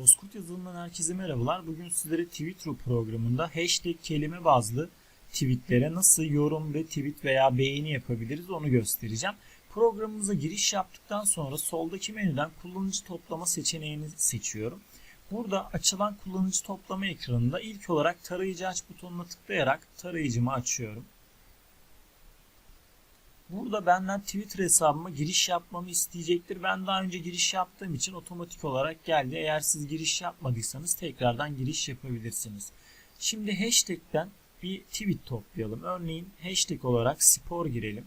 Bozkurt yazılımından herkese merhabalar. Bugün sizlere Twitter programında hashtag kelime bazlı tweetlere nasıl yorum, retweet veya beğeni yapabiliriz onu göstereceğim. Programımıza giriş yaptıktan sonra soldaki menüden kullanıcı toplama seçeneğini seçiyorum. Burada açılan kullanıcı toplama ekranında ilk olarak tarayıcı aç butonuna tıklayarak tarayıcımı açıyorum. Burada benden Twitter hesabıma giriş yapmamı isteyecektir. Ben daha önce giriş yaptığım için otomatik olarak geldi. Eğer siz giriş yapmadıysanız tekrardan giriş yapabilirsiniz. Şimdi hashtag'ten bir tweet toplayalım. Örneğin hashtag olarak spor girelim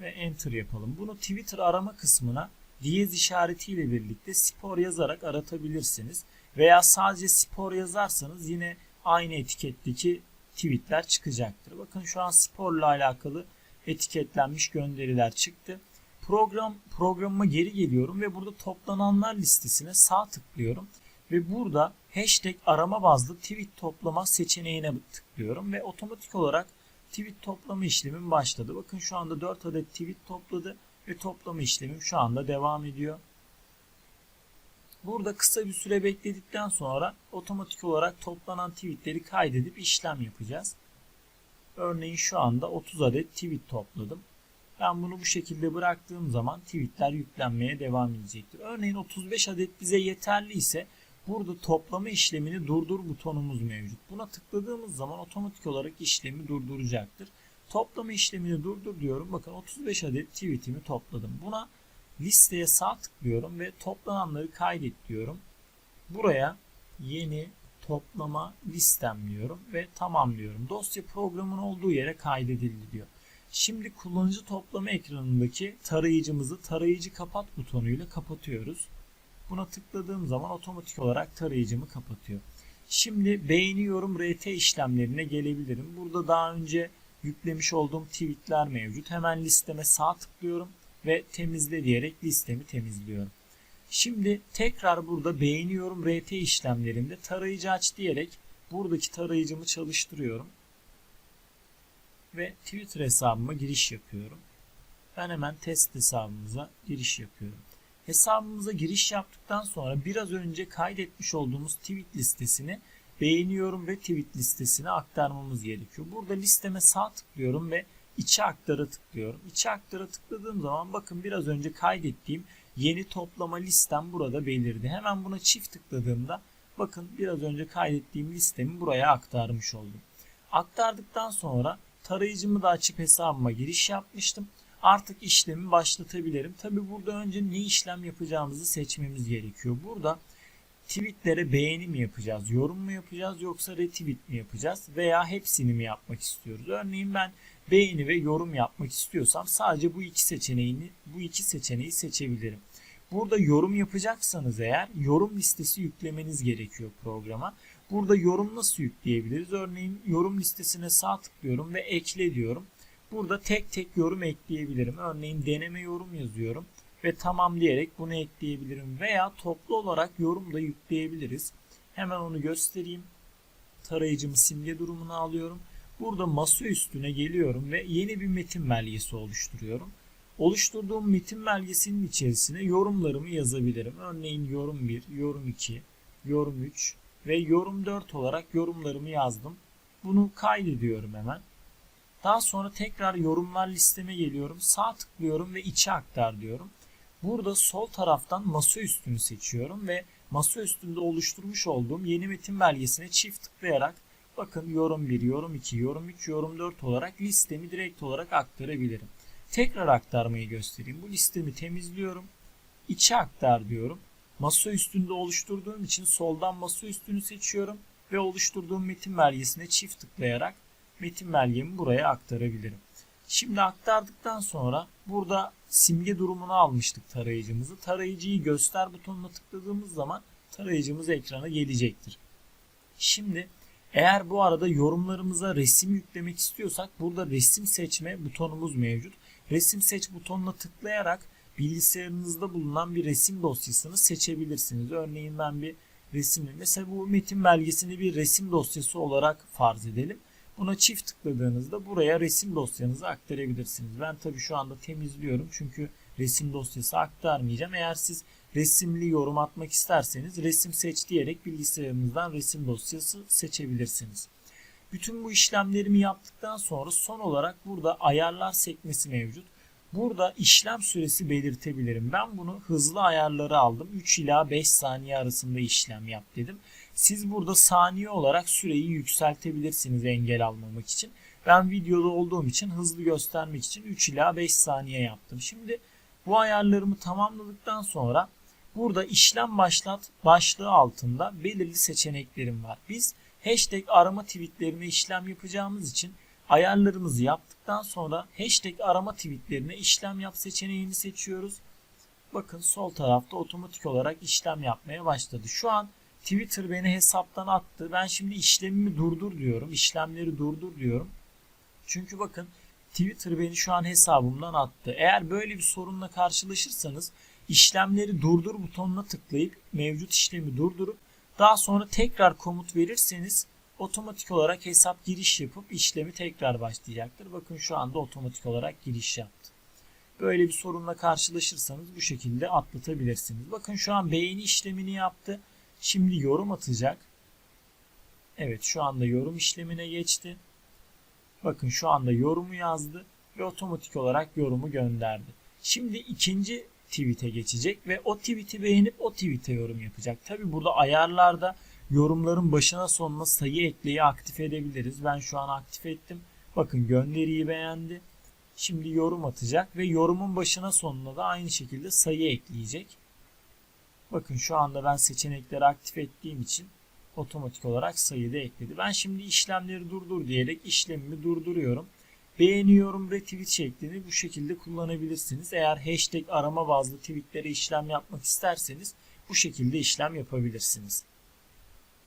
ve enter yapalım. Bunu Twitter arama kısmına diyez işaretiyle birlikte spor yazarak aratabilirsiniz. Veya sadece spor yazarsanız yine aynı etiketteki tweetler çıkacaktır. Bakın şu an sporla alakalı etiketlenmiş gönderiler çıktı. Program programıma geri geliyorum ve burada toplananlar listesine sağ tıklıyorum ve burada hashtag arama bazlı tweet toplama seçeneğine tıklıyorum ve otomatik olarak tweet toplama işlemim başladı. Bakın şu anda 4 adet tweet topladı ve toplama işlemim şu anda devam ediyor. Burada kısa bir süre bekledikten sonra otomatik olarak toplanan tweetleri kaydedip işlem yapacağız. Örneğin şu anda 30 adet tweet topladım. Ben bunu bu şekilde bıraktığım zaman tweetler yüklenmeye devam edecektir. Örneğin 35 adet bize yeterli ise burada toplama işlemini durdur butonumuz mevcut. Buna tıkladığımız zaman otomatik olarak işlemi durduracaktır. Toplama işlemini durdur diyorum. Bakın 35 adet tweetimi topladım. Buna listeye sağ tıklıyorum ve toplananları kaydet diyorum. Buraya yeni toplama listem diyorum ve tamamlıyorum. Dosya programın olduğu yere kaydedildi diyor. Şimdi kullanıcı toplama ekranındaki tarayıcımızı tarayıcı kapat butonuyla kapatıyoruz. Buna tıkladığım zaman otomatik olarak tarayıcımı kapatıyor. Şimdi beğeniyorum RT işlemlerine gelebilirim. Burada daha önce yüklemiş olduğum tweetler mevcut. Hemen listeme sağ tıklıyorum ve temizle diyerek listemi temizliyorum. Şimdi tekrar burada beğeniyorum RT işlemlerinde tarayıcı aç diyerek buradaki tarayıcımı çalıştırıyorum. Ve Twitter hesabıma giriş yapıyorum. Ben hemen test hesabımıza giriş yapıyorum. Hesabımıza giriş yaptıktan sonra biraz önce kaydetmiş olduğumuz tweet listesini beğeniyorum ve tweet listesine aktarmamız gerekiyor. Burada listeme sağ tıklıyorum ve içe aktara tıklıyorum. İçe aktara tıkladığım zaman bakın biraz önce kaydettiğim yeni toplama listem burada belirdi. Hemen buna çift tıkladığımda bakın biraz önce kaydettiğim listemi buraya aktarmış oldum. Aktardıktan sonra tarayıcımı da açıp hesabıma giriş yapmıştım. Artık işlemi başlatabilirim. Tabi burada önce ne işlem yapacağımızı seçmemiz gerekiyor. Burada tweetlere beğeni mi yapacağız, yorum mu yapacağız yoksa retweet mi yapacağız veya hepsini mi yapmak istiyoruz? Örneğin ben beğeni ve yorum yapmak istiyorsam sadece bu iki seçeneğini bu iki seçeneği seçebilirim. Burada yorum yapacaksanız eğer yorum listesi yüklemeniz gerekiyor programa. Burada yorum nasıl yükleyebiliriz? Örneğin yorum listesine sağ tıklıyorum ve ekle diyorum. Burada tek tek yorum ekleyebilirim. Örneğin deneme yorum yazıyorum ve tamam diyerek bunu ekleyebilirim veya toplu olarak yorum da yükleyebiliriz. Hemen onu göstereyim. Tarayıcımı simge durumuna alıyorum. Burada masa üstüne geliyorum ve yeni bir metin belgesi oluşturuyorum. Oluşturduğum metin belgesinin içerisine yorumlarımı yazabilirim. Örneğin yorum 1, yorum 2, yorum 3 ve yorum 4 olarak yorumlarımı yazdım. Bunu kaydediyorum hemen. Daha sonra tekrar yorumlar listeme geliyorum. Sağ tıklıyorum ve içe aktar diyorum. Burada sol taraftan masa üstünü seçiyorum ve masa üstünde oluşturmuş olduğum yeni metin belgesine çift tıklayarak bakın yorum 1, yorum 2, yorum 3, yorum 4 olarak listemi direkt olarak aktarabilirim. Tekrar aktarmayı göstereyim. Bu listemi temizliyorum. İçe aktar diyorum. Masa üstünde oluşturduğum için soldan masa üstünü seçiyorum ve oluşturduğum metin belgesine çift tıklayarak metin belgemi buraya aktarabilirim. Şimdi aktardıktan sonra burada simge durumunu almıştık tarayıcımızı. Tarayıcıyı göster butonuna tıkladığımız zaman tarayıcımız ekrana gelecektir. Şimdi eğer bu arada yorumlarımıza resim yüklemek istiyorsak burada resim seçme butonumuz mevcut. Resim seç butonuna tıklayarak bilgisayarınızda bulunan bir resim dosyasını seçebilirsiniz. Örneğin ben bir resim, mesela bu metin belgesini bir resim dosyası olarak farz edelim. Buna çift tıkladığınızda buraya resim dosyanızı aktarabilirsiniz. Ben tabii şu anda temizliyorum çünkü resim dosyası aktarmayacağım. Eğer siz resimli yorum atmak isterseniz resim seç diyerek bilgisayarınızdan resim dosyası seçebilirsiniz. Bütün bu işlemlerimi yaptıktan sonra son olarak burada ayarlar sekmesi mevcut. Burada işlem süresi belirtebilirim. Ben bunu hızlı ayarları aldım. 3 ila 5 saniye arasında işlem yap dedim. Siz burada saniye olarak süreyi yükseltebilirsiniz engel almamak için. Ben videoda olduğum için hızlı göstermek için 3 ila 5 saniye yaptım. Şimdi bu ayarlarımı tamamladıktan sonra burada işlem başlat başlığı altında belirli seçeneklerim var. Biz hashtag arama tweetlerine işlem yapacağımız için ayarlarımızı yaptıktan sonra hashtag arama tweetlerine işlem yap seçeneğini seçiyoruz. Bakın sol tarafta otomatik olarak işlem yapmaya başladı. Şu an Twitter beni hesaptan attı. Ben şimdi işlemimi durdur diyorum. İşlemleri durdur diyorum. Çünkü bakın Twitter beni şu an hesabımdan attı. Eğer böyle bir sorunla karşılaşırsanız işlemleri durdur butonuna tıklayıp mevcut işlemi durdurup daha sonra tekrar komut verirseniz otomatik olarak hesap giriş yapıp işlemi tekrar başlayacaktır. Bakın şu anda otomatik olarak giriş yaptı. Böyle bir sorunla karşılaşırsanız bu şekilde atlatabilirsiniz. Bakın şu an beğeni işlemini yaptı. Şimdi yorum atacak. Evet şu anda yorum işlemine geçti. Bakın şu anda yorumu yazdı ve otomatik olarak yorumu gönderdi. Şimdi ikinci tweet'e geçecek ve o tweet'i beğenip o tweet'e yorum yapacak. Tabi burada ayarlarda yorumların başına sonuna sayı ekleyi aktif edebiliriz. Ben şu an aktif ettim. Bakın gönderiyi beğendi. Şimdi yorum atacak ve yorumun başına sonuna da aynı şekilde sayı ekleyecek. Bakın şu anda ben seçenekleri aktif ettiğim için otomatik olarak sayı da ekledi. Ben şimdi işlemleri durdur diyerek işlemimi durduruyorum. Beğeniyorum retweet şeklini bu şekilde kullanabilirsiniz. Eğer hashtag arama bazlı tweetlere işlem yapmak isterseniz bu şekilde işlem yapabilirsiniz.